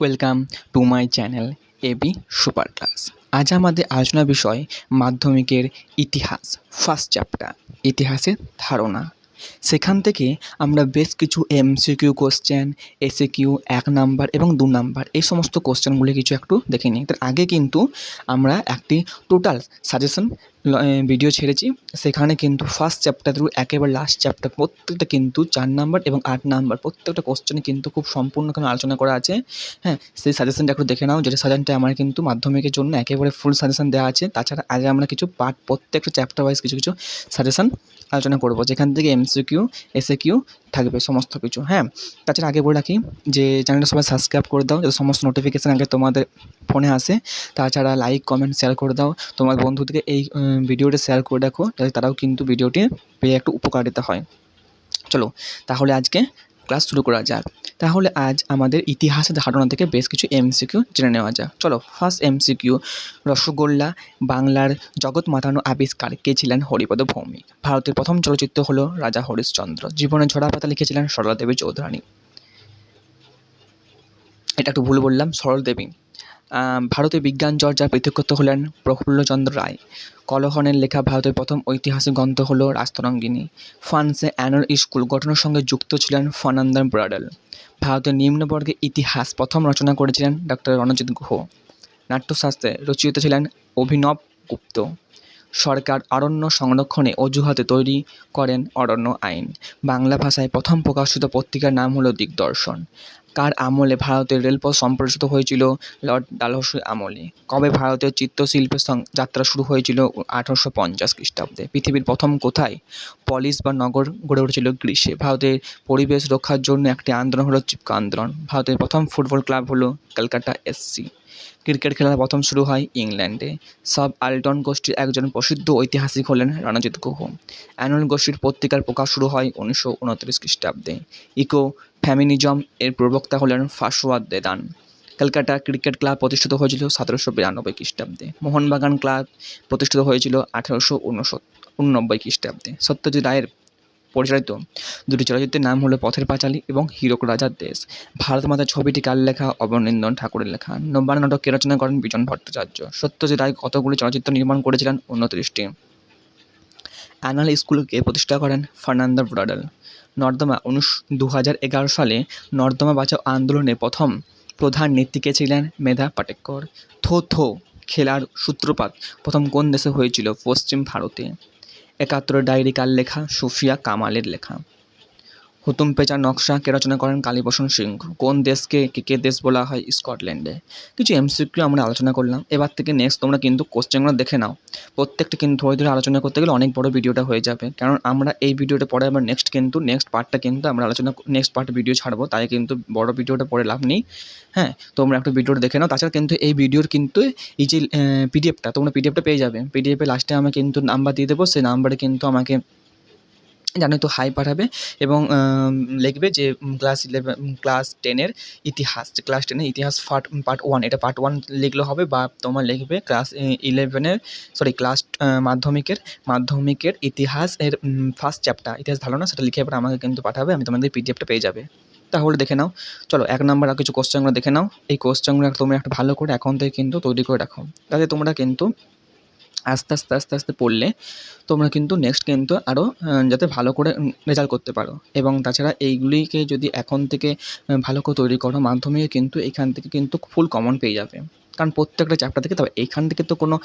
Welcome to my channel A B super class আজ আমাদের আলোচনা বিষয় মাধ্যমিকের ইতিহাস ফার্স্ট চ্যাপ্টার ইতিহাসের ধারণা। সেখান থেকে আমরা বেশ কিছু এমসিকিউ কোশ্চেন এসে কিউ এক নাম্বার এবং দু নাম্বার, এই সমস্ত কোশ্চেনগুলি কিছু একটু দেখে নিই। তার আগে কিন্তু আমরা একটি টোটাল সাজেশন ভিডিও ছেড়েছি। সেখানে কিন্তু ফার্স্ট চ্যাপ্টার থ্রু একেবারে লাস্ট চ্যাপ্টার প্রত্যেকটা কিন্তু চার নাম্বার এবং আট নাম্বার প্রত্যেকটা কোশ্চেনে কিন্তু খুব সম্পূর্ণ এখানে আলোচনা করা আছে। হ্যাঁ সেই সাজেশনটা একটু দেখে নাও। যেটা সাজেশনটা আমার কিন্তু মাধ্যমিকের জন্য একেবারে ফুল সাজেশন দেওয়া আছে। তাছাড়া আজ আমরা কিছু পার্ট প্রত্যেকটা চ্যাপ্টার ওয়াইজ কিছু কিছু সাজেশন আলোচনা করব। যেখান থেকে এমসিকিউ এসে কিউ থাকবে সমস্ত কিছু। হ্যাঁ তাছাড়া আগে বলে রাখি যে চ্যানেলটা সবাই সাবস্ক্রাইব করে দাও। যাতে সমস্ত নোটিফিকেশান আগে তোমাদের ফোনে আসে। তাছাড়া লাইক কমেন্ট শেয়ার করে দাও। তোমার বন্ধুদেরকে এই ভিডিওটা শেয়ার করে রাখো যাতে তারাও কিন্তু ভিডিওটি পেয়ে একটু উপকারিতা হয়। চলো, তাহলে আজকে ক্লাস শুরু করা যাক। তাহলে আজ আমাদের ইতিহাসের ধারণা থেকে বেশ কিছু এমসিকিউ জেনে নেওয়া যাক। চলো ফার্স্ট এমসিকিউ রসগোল্লা, বাংলার জগৎ মাতানো আবিষ্কার কে ছিলেন হরিপদ ভৌমিক? ভারতের প্রথম চলচ্চিত্র হলো রাজা হরিশ্চন্দ্র। জীবনে ঝরা পাতা লিখেছিলেন সরলা দেবী চৌধুরানী। এটা একটু ভুল বললাম সরল দেবী ভারতে বিজ্ঞান চর্চার পৃথকত্ব হলেন প্রফুল্লচন্দ্র রায়। কলহনের লেখা ভারতের প্রথম ঐতিহাসিক গ্রন্থ হল রাস্তরঙ্গিনী ফ্রান্সে অ্যানুয়াল স্কুল গঠনের সঙ্গে যুক্ত ছিলেন ফর্নান্দার ব্রাডেল। ভারতের নিম্নবর্গের ইতিহাস প্রথম রচনা করেছিলেন ডক্টর রণজিৎ গুহ। নাট্যশাস্ত্রে রচিত ছিলেন অভিনব গুপ্ত। সরকার অরণ্য সংরক্ষণে অজুহাতে তৈরি করেন অরণ্য আইন। বাংলা ভাষায় প্রথম প্রকাশিত পত্রিকার নাম হলো দিগদর্শন। কার আমলে ভারতের রেলপথ সম্প্রসারিত হয়েছিল? লর্ড ডালহৌসির আমলে। কবে ভারতের চিত্রশিল্পের যাত্রা শুরু হয়েছিল? আঠারোশো পঞ্চাশ খ্রিস্টাব্দে। পৃথিবীর প্রথম কোথায়? পলিশ বা নগর গড়ে উঠেছিল গ্রীষ্মে। ভারতের পরিবেশ রক্ষার জন্য একটি আন্দোলন হলো চিপকা আন্দোলন। ভারতের প্রথম ফুটবল ক্লাব হলো কলকাতা এসসি ক্রিকেট খেলা প্রথম শুরু হয় ইংল্যান্ডে। সব আলটন গোষ্ঠীর একজন প্রসিদ্ধ ঐতিহাসিক হলেন রণজিৎ গুহ। অ্যানুয়াল গোষ্ঠীর পত্রিকার প্রকাশ শুরু হয় উনিশশো উনত্রিশ খ্রিস্টাব্দে। ইকো ফ্যামিনিজম এর প্রবক্তা হলেন ফাসোয়াদ দেদান। কলকাতা ক্রিকেট ক্লাব প্রতিষ্ঠিত হয়েছিল সতেরোশো বিরানব্বই খ্রিস্টাব্দে। মোহনবাগান ক্লাব প্রতিষ্ঠিত হয়েছিল আঠেরোশো উননব্বই খ্রিস্টাব্দে। সত্যজিৎ রায়ের পরিচালিত দুটি চলচ্চিত্রের নাম হলো পথের পাঁচালী এবং হীরক রাজার দেশ। ভারত মাতা ছবিটি কার লেখা? অবনীন্দ্রন ঠাকুরের লেখা। নব্বান নাটক কে রচনা করেন বিজন ভট্টাচার্য। সত্যজিৎ রায় কতগুলি চলচ্চিত্র নির্মাণ করেছিলেন? উনত্রিশটি অ্যানাল স্কুলকে প্রতিষ্ঠা করেন ফার্নান্দো ব্রাডাল। নর্দমা উনিশ দু সালে নর্দমা বাঁচাও আন্দোলনে প্রথম প্রধান নেত্রীকে ছিলেন মেধা পাটেকর। থো থো খেলার সূত্রপাত প্রথম কোন দেশে হয়েছিল? পশ্চিম ভারতে। একাত্তর ডায়েরি কার লেখা সুফিয়া কামালের লেখা। হুতুম পেঁচার নকশা কে রচনা করেন কালীভূষণ সিংহ। কোন দেশকে কে কে দেশ বলা হয়? স্কটল্যান্ডে। কিছু এমসিকিউ আমরা আলোচনা করলাম। এবার থেকে নেক্সট তোমরা কিন্তু কোশ্চেনগুলো দেখে নাও। প্রত্যেকটা কিন্তু ধরে ধরে আলোচনা করতে গেলে অনেক বড় ভিডিওটা হয়ে যাবে। কারণ আমরা এই ভিডিওটা পরে আবার নেক্সট কিন্তু নেক্সট পার্টটা কিন্তু আমরা আলোচনা নেক্সট পার্ট ভিডিও ছাড়বো। তাই কিন্তু বড় ভিডিওটা পরে লাভ নেই। হ্যাঁ তোমরা একটা ভিডিওটা দেখে নাও। তাছাড়া কিন্তু এই ভিডিওর কিন্তু এই যে পিডিএফটা তোমরা পিডিএফটা পেয়ে যাবে। পিডিএফে লাস্টে আমি কিন্তু নাম্বার দিয়ে দেবো। সেই নাম্বারে কিন্তু আমাকে জানোই তো হাই পাঠাবে এবং লিখবে যে ক্লাস ইলেভেন ক্লাস টেনের ইতিহাস ক্লাস টেনের ইতিহাস পার্ট পার্ট ওয়ান এটা পার্ট ওয়ান লিখলে হবে বা তোমার লিখবে ক্লাস ইলেভেনের সরি ক্লাস মাধ্যমিকের মাধ্যমিকের ইতিহাস এর ফার্স্ট চ্যাপ্টার ইতিহাস ধারণা, সেটা লিখে এবার আমাকে কিন্তু পাঠাবে, আমি তোমাদের পিডিএফটা পেয়ে যাবে। তাহলে দেখে নাও, চলো এক নাম্বার আর কিছু কোশ্চেনগুলো দেখে নাও, এই কোশ্চেনগুলো তোমরা একটা ভালো করে এখন থেকে কিন্তু তৈরি করে রাখো। তাতে তোমরা কিন্তু আস্তে আস্তে আস্তে আস্তে পড়লে তোমরা কিন্তু নেক্সট কিন্তু আরও যাতে ভালো করে রেজাল্ট করতে পারো। এবং তাছাড়া এইগুলিকে যদি এখন থেকে ভালো করে তৈরি করো মাধ্যমিকে কিন্তু এখান থেকে কিন্তু ফুল কমন পেয়ে যাবে। কারণ প্রত্যেকটা চ্যাপ্টার থেকে, তবে এখান থেকে তো কোনো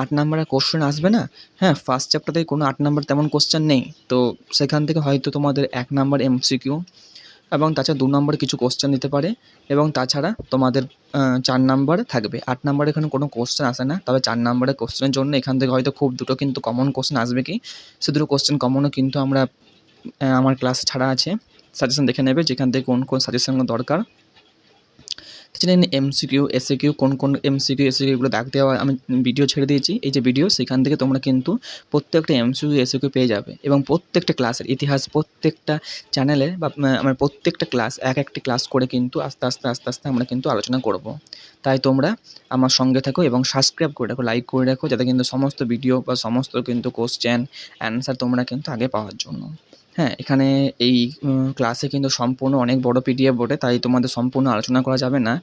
আট নাম্বারের কোশ্চেন আসবে না। হ্যাঁ ফার্স্ট চ্যাপ্টার থেকে কোনো আট নাম্বার তেমন কোশ্চেন নেই। তো সেখান থেকে হয়তো তোমাদের এক নাম্বার এমসিকিউ এবং তাছাড়া দু নম্বরে কিছু কোশ্চেন দিতে পারে এবং তাছাড়া তোমাদের চার নাম্বার থাকবে। আট নাম্বারে এখানে কোনো কোশ্চেন আসে না, তবে চার নাম্বারের কোশ্চেনের জন্য এখান থেকে হয়তো খুব দুটো কিন্তু কমন কোশ্চেন আসবে কি? সে দুটো কোশ্চেন কমনও কিন্তু আমরা আমার ক্লাস ছাড়া আছে। সাজেশন দেখে নেবে যেখান থেকে কোন কোন সাজেশনগুলো দরকার। তাছাড়া এমসিকিউ এসএকিউ কোন কোন এমসিকিউ এসএকিউগুলো দাগ দেওয়া আমি ভিডিও ছেড়ে দিয়েছি। এই যে ভিডিও, সেখান থেকে তোমরা কিন্তু প্রত্যেকটা এমসিকিউ এসএকিউ পেয়ে যাবে এবং প্রত্যেকটা ক্লাসের ইতিহাস, প্রত্যেকটা চ্যানেলে বা আমার প্রত্যেকটা ক্লাস, এক একটি ক্লাস করে কিন্তু আস্তে আস্তে আস্তে আস্তে আমরা কিন্তু আলোচনা করব। তাই তোমরা আমার সঙ্গে থাকো এবং সাবস্ক্রাইব করে রাখো, লাইক করে রাখো, যাতে কিন্তু সমস্ত ভিডিও বা সমস্ত কিন্তু কোশ্চেন অ্যান্সার তোমরা কিন্তু আগে পাওয়ার জন্য। হ্যাঁ এখানে এই ক্লাসে কিন্তু সম্পূর্ণ অনেক বড় পিডিএফ বটে, তাই তোমাদের সম্পূর্ণ আলোচনা করা যাবে না।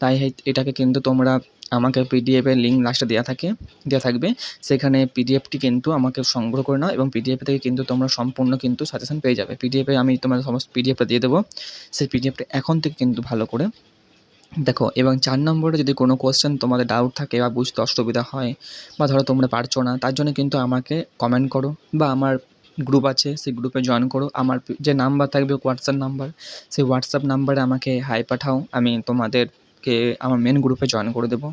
তাই এটাকে কিন্তু তোমরা আমাকে পিডিএফের লিঙ্ক লাস্টে দেওয়া থাকে দেওয়া থাকবে। সেখানে পিডিএফটি কিন্তু আমাকে সংগ্রহ করে নাও এবং পিডিএফ থেকে কিন্তু তোমরা সম্পূর্ণ কিন্তু সাজেশন পেয়ে যাবে। পিডিএফে আমি তোমাদের সমস্ত পিডিএফটা দিয়ে দেবো। সেই পিডিএফটা এখন থেকে কিন্তু ভালো করে দেখো, এবং চার নম্বরে যদি কোনো কোয়েশ্চেন তোমাদের ডাউট থাকে বা বুঝতে অসুবিধা হয় বা ধরো তোমরা পারছ না, তার জন্য কিন্তু আমাকে কমেন্ট করো বা আমার গ্রুপ আছে, সেই গ্রুপে জয়েন করো। আমার যে নাম্বার থাকবে হোয়াটসঅ্যাপ নাম্বার সেই হোয়াটসঅ্যাপ নাম্বারে আমাকে হাই পাঠাও। আমি তোমাদেরকে আমার মেন গ্রুপে জয়েন করে দেবো।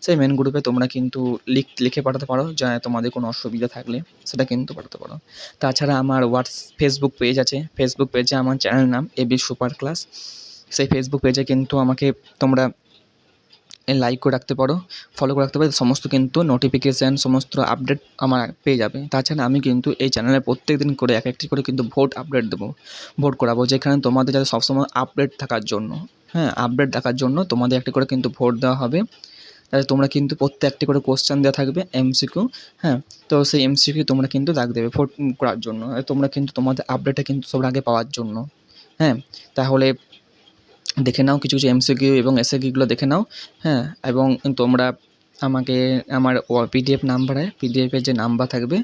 সেই মেন গ্রুপে তোমরা কিন্তু লিখ, লিখে পাঠাতে পারো, যা তোমাদের কোনো অসুবিধা থাকলে সেটা কিন্তু পাঠাতে পারো। তাছাড়া আমার হোয়াটস ফেসবুক পেজ আছে। ফেসবুক পেজে আমার চ্যানেল নাম এবি সুপার ক্লাস সেই ফেসবুক পেজে কিন্তু আমাকে তোমরা লাইক করে রাখতে পারো ফলো করে রাখতে পারো, সমস্ত কিন্তু নোটিফিকেশান সমস্ত আপডেট আমার পেয়ে যাবে। তাছাড়া আমি কিন্তু এই চ্যানেলে প্রত্যেক দিন করে, এক একটি করে কিন্তু ভোট আপডেট দেবো। ভোট করাবো, যেখানে তোমাদের যাতে সবসময় আপডেট থাকার জন্য। হ্যাঁ আপডেট দেখার জন্য তোমাদের একটি করে কিন্তু ভোট দেওয়া হবে। তাহলে তোমরা কিন্তু প্রত্যেকটি করে কোশ্চেন দেওয়া থাকবে এমসিকিউ হ্যাঁ? তো সেই এমসিকিউ তোমরা কিন্তু দাগ দেবে ভোট করার জন্য। তোমরা কিন্তু তোমাদের আপডেটটা কিন্তু সবার আগে পাওয়ার জন্য। হ্যাঁ তাহলে দেখে নাও কিছু কিছু এমসিকিউ এবং এসএকিউগুলো দেখে নাও হ্যাঁ? এবং তোমরা আমাকে, আমার পিডিএফ নাম্বারে পিডিএফের যে নাম্বার থাকবে,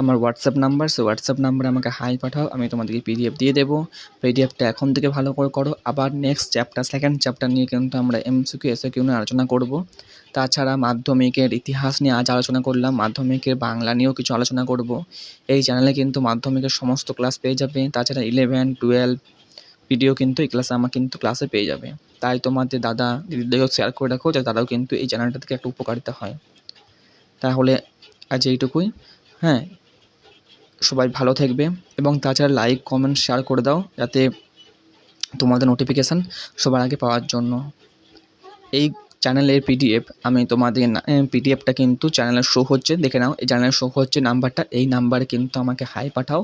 আমার হোয়াটসঅ্যাপ নাম্বার সে হোয়াটসঅ্যাপ নাম্বারে আমাকে হাই পাঠাও, আমি তোমাদেরকে পিডিএফ দিয়ে দেবো। পিডিএফটা এখন থেকে ভালো করে করো। আবার নেক্সট চ্যাপ্টার সেকেন্ড চ্যাপ্টার নিয়ে কিন্তু আমরা এমসিকিউ এসএকিউ নিয়ে আলোচনা করব। তাছাড়া মাধ্যমিকের ইতিহাস নিয়ে আজ আলোচনা করলাম, মাধ্যমিকের বাংলা নিয়েও কিছু আলোচনা করব। এই চ্যানেলে কিন্তু মাধ্যমিকের সমস্ত ক্লাস পেয়ে যাবে। তাছাড়া ইলেভেন টুয়েলভ ভিডিও কিন্তু এই ক্লাসে আমার কিন্তু ক্লাসে পেয়ে যাবে। তাই তোমাদের দাদা দিদিদেরও শেয়ার করে রাখো যাতে দাদাও কিন্তু এই চ্যানেলটা থেকে একটা উপকারিতা হয়। তাহলে আজ এইটুকুই। হ্যাঁ সবাই ভালো থাকবে এবং তাছাড়া লাইক কমেন্ট শেয়ার করে দাও যাতে তোমাদের নোটিফিকেশান সবার আগে পাওয়ার জন্য। এই চ্যানেলের পিডিএফ, আমি তোমাদের পিডিএফটা কিন্তু চ্যানেলে শো হচ্ছে, দেখে নাও, এই চ্যানেলে শো হচ্ছে নাম্বারটা, এই নাম্বারে কিন্তু আমাকে হাই পাঠাও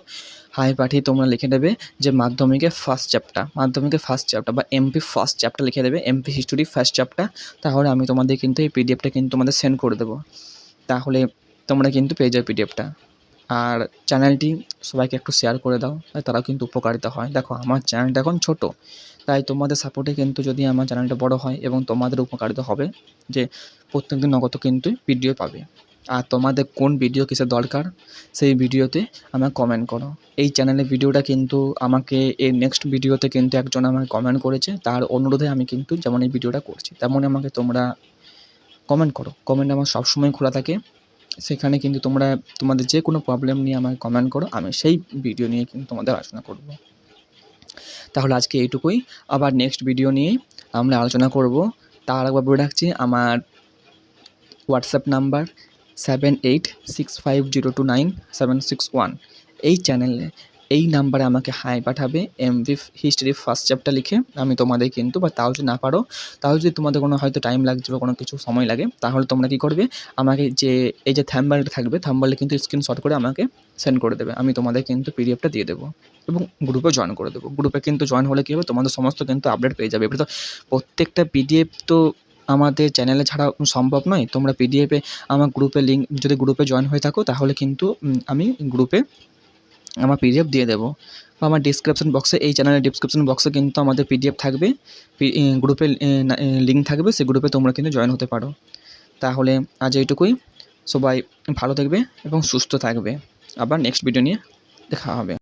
হাই পাঠিয়ে তোমরা লিখে দেবে যে মাধ্যমিকের ফার্স্ট চ্যাপ্টার মাধ্যমিকের ফার্স্ট চ্যাপ্টার বা এমপি ফার্স্ট চ্যাপ্টার লিখে দেবে এমপি হিস্টোরি ফার্স্ট চ্যাপ্টার তাহলে আমি তোমাদের কিন্তু এই পিডিএফটা কিন্তু তোমাদের সেন্ড করে দেবো। তাহলে তোমরা কিন্তু পেয়ে যাবে পিডিএফটা। আর চ্যানেলটি সবাইকে একটু শেয়ার করে দাও তারাও কিন্তু উপকারিতা হয়। দেখো, আমার চ্যানেলটা এখন ছোটো। তাই তোমাদের সাপোর্টে কিন্তু যদি আমার চ্যানেলটা বড় হয় এবং তোমাদের উপকারিতা হবে, যে প্রত্যেক দিন নগদ কিন্তু ভিডিও পাবে। আর তোমাদের কোন ভিডিও কিসের দরকার, সেই ভিডিওতে আমাকে কমেন্ট করো। এই চ্যানেলের ভিডিওটা কিন্তু আমাকে, এই নেক্সট ভিডিওতে কিন্তু একজন আমাকে কমেন্ট করেছে। তার অনুরোধে আমি কিন্তু যেমন এই ভিডিওটা করছি, তেমনই আমাকে তোমরা কমেন্ট করো। কমেন্ট আমার সবসময় খোলা থাকে। সেখানে কিন্তু তোমরা তোমাদের যে কোনো প্রবলেম নিয়ে আমাকে কমেন্ট করো। আমি সেই ভিডিও নিয়ে কিন্তু তোমাদের আলোচনা করব। তাহলে আজকে এইটুকুই। আবার নেক্সট ভিডিও নিয়ে আমরা আলোচনা করব। তার একবার বলে রাখছি, আমার WhatsApp number seven eight six five zero two nine seven six one এই চ্যানেলে এই নাম্বারে আমাকে হাই পাঠাবে এমভি হিস্ট্রি ফার্স্ট চ্যাপ্টার লিখে, আমি তোমাদের কিন্তু, বা তাও যদি না পারো, তাও যদি তোমাদের কোনো হয়তো টাইম লাগছে বা কোনো কিছু সময় লাগে, তাহলে তোমরা কী করবে, আমাকে যে, এই যে থ্যাম্বালটা থাকবে থ্যাম্বালে কিন্তু স্ক্রিনশট করে আমাকে সেন্ড করে দেবে, আমি তোমাদের কিন্তু পিডিএফটা দিয়ে দেবো, এবং গ্রুপে জয়েন করে দেবো। গ্রুপে কিন্তু জয়েন হলে কী হবে, তোমাদের সমস্ত কিন্তু আপডেট পেয়ে যাবে। এবার তো প্রত্যেকটা পিডিএফ তো আমাদের চ্যানেলে ছাড়া সম্ভব নয়, তোমরা পিডিএফে আমার গ্রুপে লিঙ্ক যদি গ্রুপে জয়েন হয়ে থাকো, তাহলে কিন্তু আমি গ্রুপে আমার পিডিএফ দিয়ে দেবো। বা আমার ডিসক্রিপশান বক্সে এই চ্যানেলের ডিসক্রিপশান বক্সে কিন্তু আমাদের পিডিএফ থাকবে। গ্রুপে লিঙ্ক থাকবে, সেই গ্রুপে তোমরা কিন্তু জয়েন হতে পারো। তাহলে আজ এইটুকুই। সবাই ভালো থাকবে এবং সুস্থ থাকবে। আবার নেক্সট ভিডিও নিয়ে দেখা হবে।